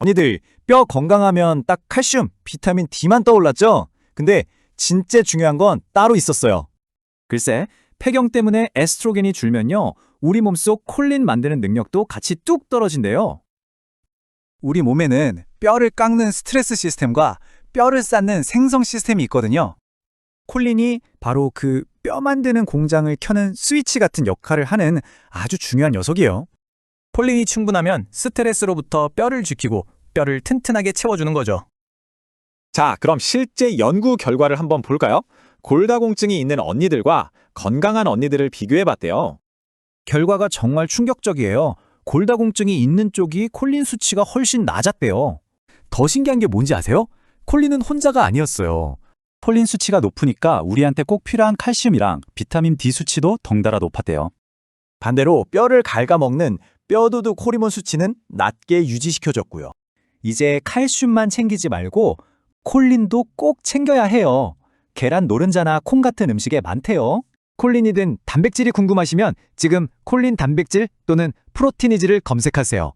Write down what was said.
언니들, 뼈 건강하면 딱 칼슘, 비타민 D만 떠올랐죠? 근데 진짜 중요한 건 따로 있었어요. 글쎄, 폐경 때문에 에스트로겐이 줄면요. 우리 몸속 콜린 만드는 능력도 같이 뚝 떨어진대요. 우리 몸에는 뼈를 깎는 스트레스 시스템과 뼈를 쌓는 생성 시스템이 있거든요. 콜린이 바로 그 뼈 만드는 공장을 켜는 스위치 같은 역할을 하는 아주 중요한 녀석이에요. 콜린이 충분하면 스트레스로부터 뼈를 지키고 뼈를 튼튼하게 채워주는 거죠. 자, 그럼 실제 연구 결과를 한번 볼까요? 골다공증이 있는 언니들과 건강한 언니들을 비교해 봤대요. 결과가 정말 충격적이에요. 골다공증이 있는 쪽이 콜린 수치가 훨씬 낮았대요. 더 신기한 게 뭔지 아세요? 콜린은 혼자가 아니었어요. 콜린 수치가 높으니까 우리한테 꼭 필요한 칼슘이랑 비타민 D 수치도 덩달아 높았대요. 반대로 뼈를 갉아먹는 뼈도둑 호르몬 수치는 낮게 유지시켜줬고요. 이제 칼슘만 챙기지 말고 콜린도 꼭 챙겨야 해요. 계란 노른자나 콩 같은 음식에 많대요. 콜린이든 단백질이 궁금하시면 지금 콜린 단백질 또는 프로티니즈를 검색하세요.